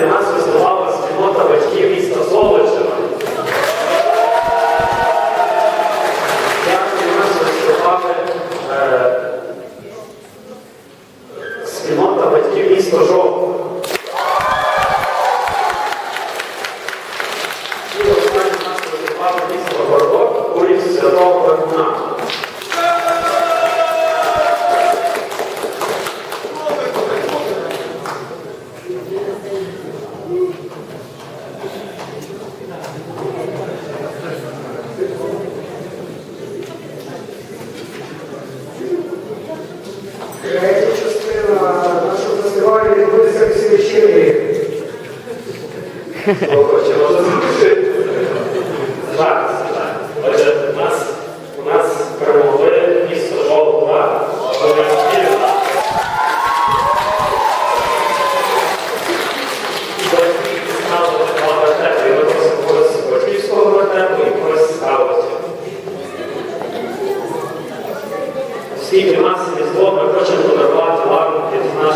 де нас існувала спільнота батьків міста Золочина. Як нас існували е, спільнота батьків міста Жовтого. Третя частина нашого фестивалю відбудеться в Січі. скільки масові зло ми хочемо подарувати вам від нас.